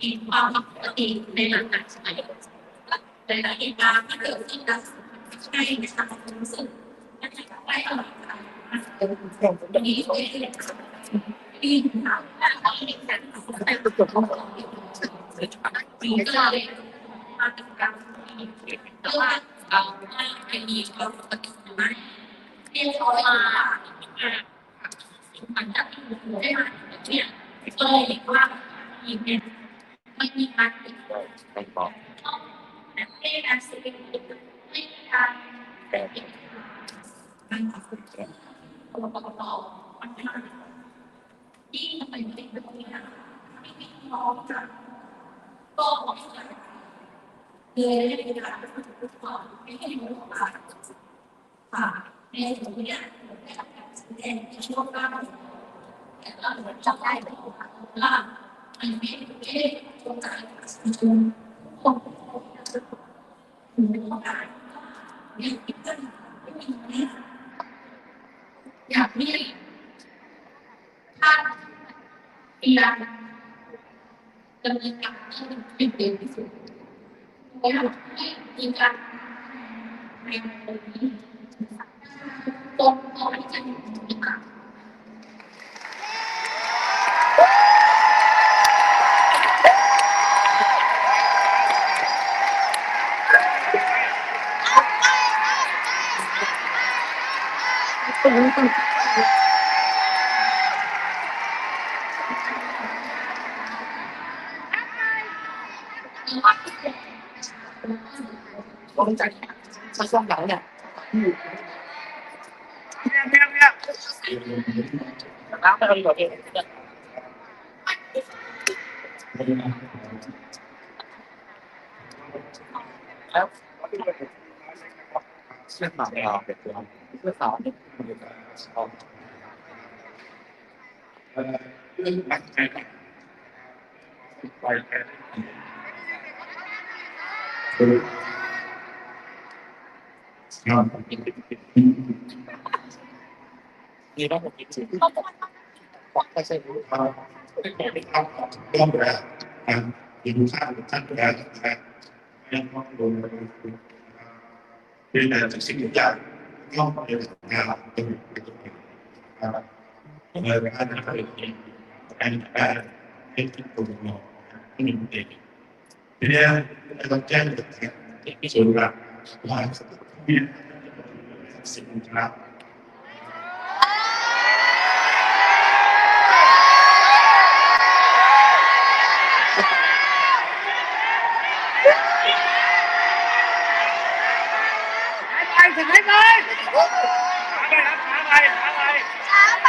มีความปกติในหลังการใช้แต่ละเหตุการณ์ที่เกิดขึ้นนั้นใช่ในทางความรู้สึกและในการได้ตลอดการตรงนี้ช่วยให้เด็กที่ถามว่าเด็กนั้นแต่ตัวตของเด็กมีก็เลยมาถึงการแต่ว่าเอาไม่มีความปกติไหมเรียนเขามาหลังจากที่ได้มาเนี่ยก็เลยว่ามีเป็น ไม่มีการติดต่อต้องบอกแต่ไม่ได้การสื่อไม่มีการแต่ติดมันขอบคุณแก่ตัวประกอบมันไม่ที่ทำไมไม่เป็นแบบนี้นะไม่มีมองกันก็บอกกันเลยได้เป็นการพูดถึงก่อนไม่ให้รู้ว่าค่ะในตรงนี้ได้รับการแสดงในช่วงแรกแต่ก็เหมือนจำได้ไมว่าอันนี้ไม่ได้ตรง ใจสังคมคงเป็นการอยากม่มีนะอยากมีถ้าพยายามดำเนินการให้เป็นเร็วที่สุดอยากให้มีการในตรงนี้ตรงต่อที่จะ มีการต้องใจมาช่วงห ลังเนี่ยเนี่ยเนี่ยเนี่ยล้างไปเอาดีกว่าเองแล้วเสื้อขาวเราเสื้อขาวนี่ เรื่องรักใจไปแค่มีรอบผมกินจริงไปใส่รู้เราไม่ได้ทำต้อย่านแบบแบบยังต้องลงเป็นงานเป็นงานเป็นเป็นนะครับเมื่อการทำเป็นการการให้ที่ตัวเราที่มีเองทีนี้เราแจ้งเด็กที่ส่วนหลักว่าสิ่งครับ ไปถึงไหนไปไปครับช้าไปช้าไป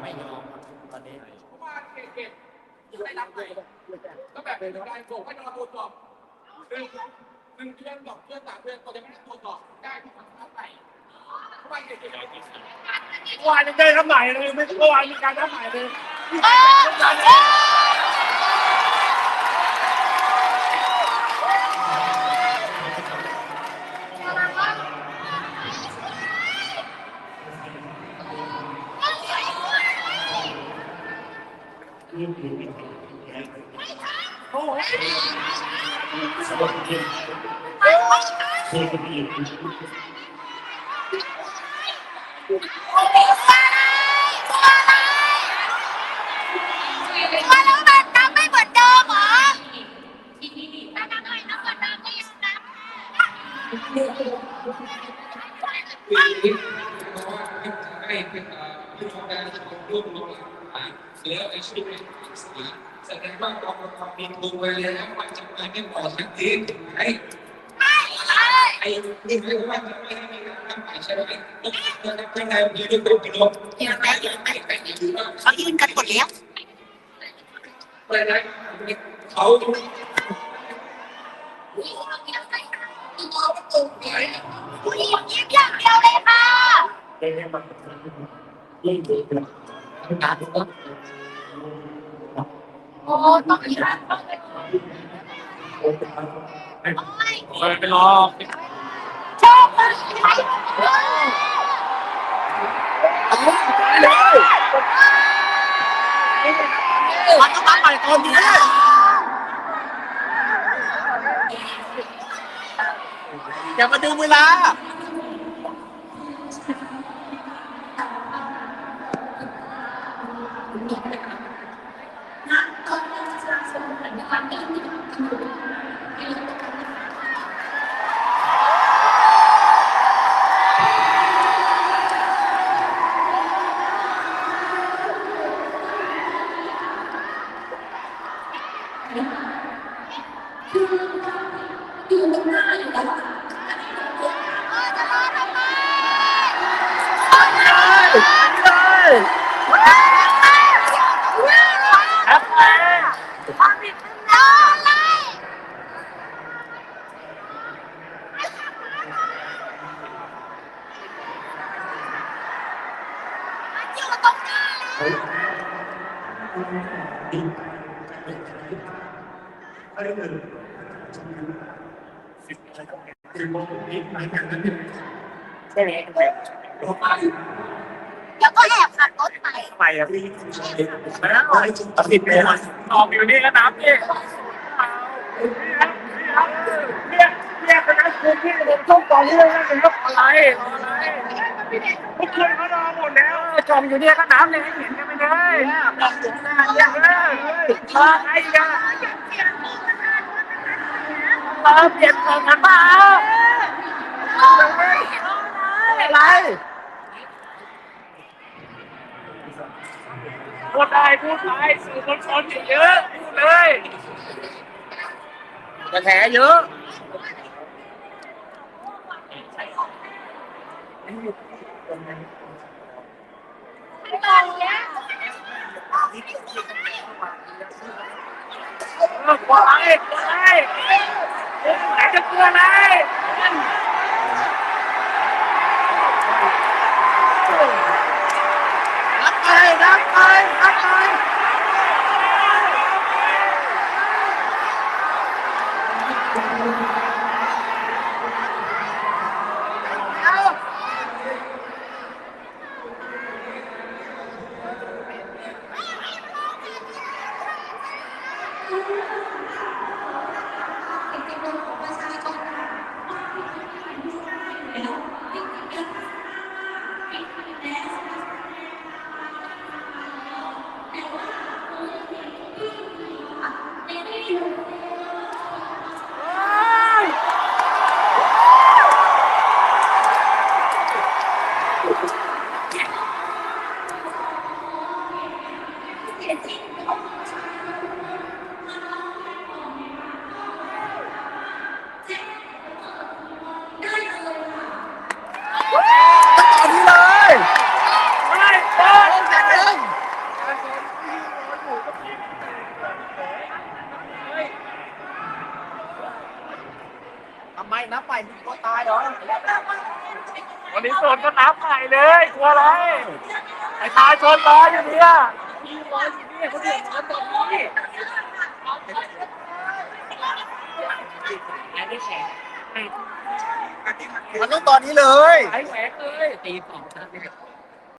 ไม่ยอมตอนนี้ เพราะว่าเก่งๆ ได้รับเลยก็แบบเป็นการโกงให้เราตรวจสอบหนึ่งหนึ่งเดือนสองเดือนสามเดือนเราจะไม่ได้ตรวจสอบได้ที่ทำไปเพราะว่าเก่งเมื่อวานยังได้รับหม่เลยไม่เมื่อวานมีการรับหม่เลย มาแล้วมันทำไม่เหมือนเดิมเหรอที่ที่ที่ถ้าทำไมทำเหมือนเดิมก็ยังนับๆปีนี้เพราะว่าให้เป็นผู้ชมการร่วมลงหลัง แล้วไอ้ชื่อเป็นสีแสดงว่าเราทำมีตัวแล้วมันจะไปไม่พอสักทีไอ้ใช่ไอ้นี่คือว่าใช่ไหมยังไงยืนตรงกันลงยืนไหมยืนไหมเขายืนกันหมดแล้วอะไรนเขาผู้หญิงยิ้มอย่างเดียวเลยค่ะ โอ้ต้องยืนโอ้ยเออไปรอชอบมากเลยมันต้องมาใหม่ตอนนี้อย่ามาดึงเวลา จะรอทำไมแอปเองความผิดมึงนะอะไรมันอยู่ตรงหน้าแล้ว ใช่ไหมเดี๋ยวก็แอบขับรถไปไมอะพี่แล้วติดเลยออกอยู่นี่แล้วน้ำพี่เรียกเรียกไปนะคุณพี่ผมต้องกองนี้เลยนะเป็นรถอะไรอะไรพวกคุณเขารอหมดแล้วจอมอยู่เนี่ยก็น้ำเลยให้เห็นกันไปเลยจอมอยู่หน้าเนี่ยเลยมาไงกัน มาเปลี่ยนเกองกันบ้าอะไรพูดได้พูดไปสื่อมวลชนเยอะพูดเลยกระแสเยอะเออกลัวอะไรกลัว อะไรไหนจะกลัวอะไรรับไปรับไปรับไป ที่เป็นของประชาชนนะ ตอนนี้เลยไม่เปิดเริ่มจากเริ่มทำไมนับไปมึงก็ตายเหรอวันนี้โซนก็นับใหม่เลยกลัวอะไร ไอ้ทายชนรออยู่เนี่ยมีรออยู่เนี่ยเขาเดือดร้อนตอนนี้อันนี้แข็ง มันต้องตอนนี้เลยไอ้แหวกเลยตีสองครั้ง